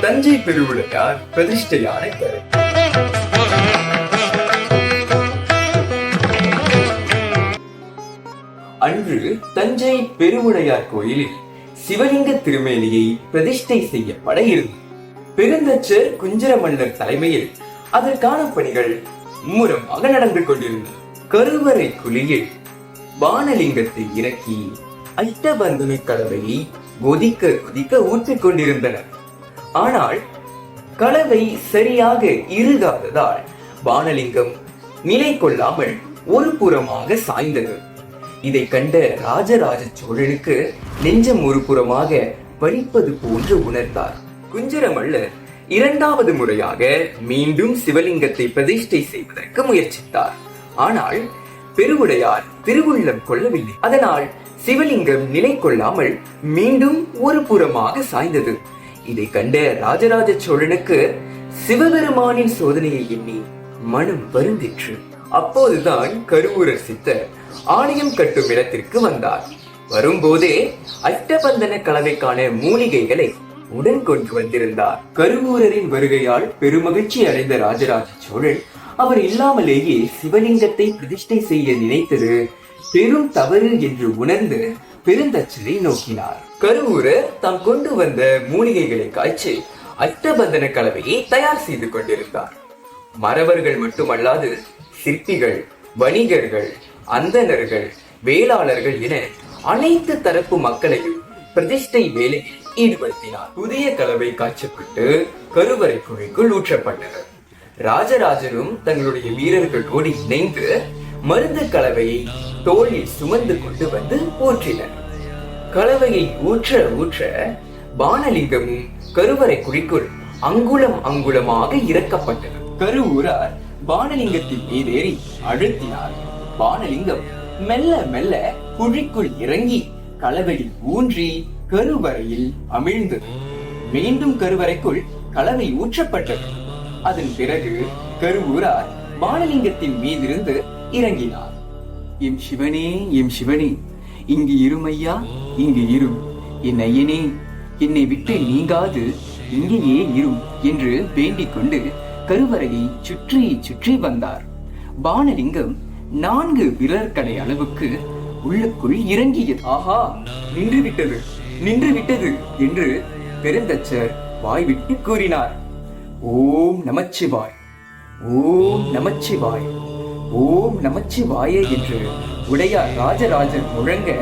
தஞ்சை பெருவுடையார் பிரதிஷ்டையான கரு. அன்று தஞ்சை பெருவுடையார் கோயிலில் சிவலிங்க திருமேனியை பிரதிஷ்டை செய்யப்பட இருந்தது. பெருந்தச்சர் குஞ்சர மன்னர் தலைமையில் அதற்கான பணிகள் மும்முரமாக நடந்து கொண்டிருந்தது. கருவறை குழியில் வானலிங்கத்தை இறக்கி அஷ்டபந்தன கலவையை கொதிக்க கொதிக்க ஊற்றிக் கொண்டிருந்தன. ஆனால் கலவை சரியாக இறுகாததால் வானலிங்கம் நிலை கொள்ளாமல் ஒரு புறமாக சாய்ந்தது. இதை கண்ட ராஜராஜ சோழனுக்கு நெஞ்சம் ஒரு புறமாக வலிப்பது போன்று உணர்ந்தார். குஞ்சரமல்லர் இரண்டாவது முறையாக மீண்டும் சிவலிங்கத்தை பிரதிஷ்டை செய்வதற்கு முயற்சித்தார். ஆனால் பெருவுடையார் திருவுள்ளம் கொள்ளவில்லை. அதனால் சிவலிங்கம் நிலை கொள்ளாமல் மீண்டும் ஒரு புறமாக சாய்ந்தது. இதை கண்ட ராஜராஜ சோழனுக்கு சிவபெருமானின் சோதனையை எண்ணி மனம் வருந்திற்று. அப்போதுதான் கருவூரர் சித்தர் ஆலயம் கட்டும் இடத்திற்கு வந்தார். வரும்போதே அஷ்டபந்தன கலவைக்கான மூலிகைகளை உடன் கொண்டு வந்திருந்தார். கருவூரரின் வருகையால் பெருமகிழ்ச்சி அடைந்த ராஜராஜ சோழன் அவர் இல்லாமலேயே சிவலிங்கத்தை பிரதிஷ்டை செய்ய நினைத்தது. பெரும் தவறு என்று உணர்ந்து பெருந்தச்சரை நோக்கினார். கருவூர தாம் கொண்டு வந்த மூலிகைகளை காய்ச்சி அஷ்டபந்தன கலவையை தயார் செய்து கொண்டிருந்தார். மறவர்கள் மட்டுமல்லாது சிற்பிகள் வணிகர்கள் அந்தணர்கள் வேளாளர்கள் என அனைத்து தரப்பு மக்களையும் பிரதிஷ்டை வேலையில் ஈடுபடுத்தினார். புதிய கலவை காய்ச்சப்பட்டு கருவறை குழிக்குள் ஊற்றப்பட்டனர் ராஜராஜனும் தங்களுடைய வீரர்களோடு இணைந்து மருந்து கலவையை தோளில் சுமந்து கொண்டு வந்து ஊற்றினர். கலவையை ஊற்ற ஊற்ற பானலிங்கமும் கருவறை குழிக்குள் அங்குலம் அங்குலமாக இறக்கப்பட்டது கருவூரார் பானலிங்கத்தின் மீதேறி அழுத்தினார். பானலிங்கம் மெல்ல மெல்ல குழிக்குள் இறங்கி கலவையில் ஊன்றி கருவறையில் அமிழ்ந்தது. மீண்டும் கருவறைக்குள் கலவை ஊற்றப்பட்டது. அதன் பிறகு கருவூரார் பாலலிங்கத்தின் மீதிருந்து இறங்கினார். எம் சிவனே எம் சிவனே இங்கு இருமையா? இங்கு இரும். என் ஐயனே என்னை விட்டு நீங்காது. இங்கேயே இரும் என்று வேண்டிக் கொண்டு கருவறையை சுற்றி சுற்றி வந்தார். பானலிங்கம் நான்கு விரற்கடை அளவுக்கு உள்ளுக்குள் இறங்கியது. ஆஹா நின்று விட்டது நின்று விட்டது என்று பெருந்தச்சர் வாய்விட்டு கூறினார். ஓம் நமச்சிவாய். ஓம் நமச்சிவாய். ஓம் நமச்சிவாயே என்று உடையார் ராஜராஜர் முழங்க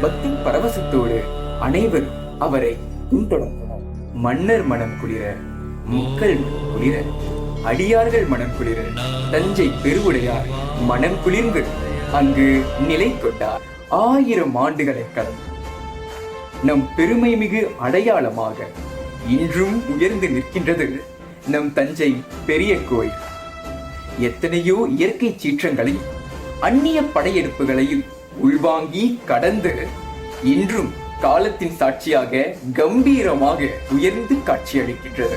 பக்தி பரவசத்தோடு அனைவரும் அவரை பின்தொடர்ந்தனர். மன்னர் மனம் குளிர மக்கள் மனம் குளிர அடியார்கள் மனம் குளிர தஞ்சை பெருவுடையார் மனம் குளிர்ந்து அங்கு நிலை கொண்டார். ஆயிரம் ஆண்டுகளை கடந்து நம் பெருமை மிகு அடையாளமாக இன்றும் உயர்ந்து நிற்கின்றது. நம் தஞ்சை பெரிய கோயில். எத்தனையோ இயற்கை சீற்றங்களையும் அந்நிய படையெடுப்புகளையும் உள்வாங்கி கடந்து இன்றும் காலத்தின் சாட்சியாக கம்பீரமாக உயர்ந்து காட்சியளிக்கின்றது.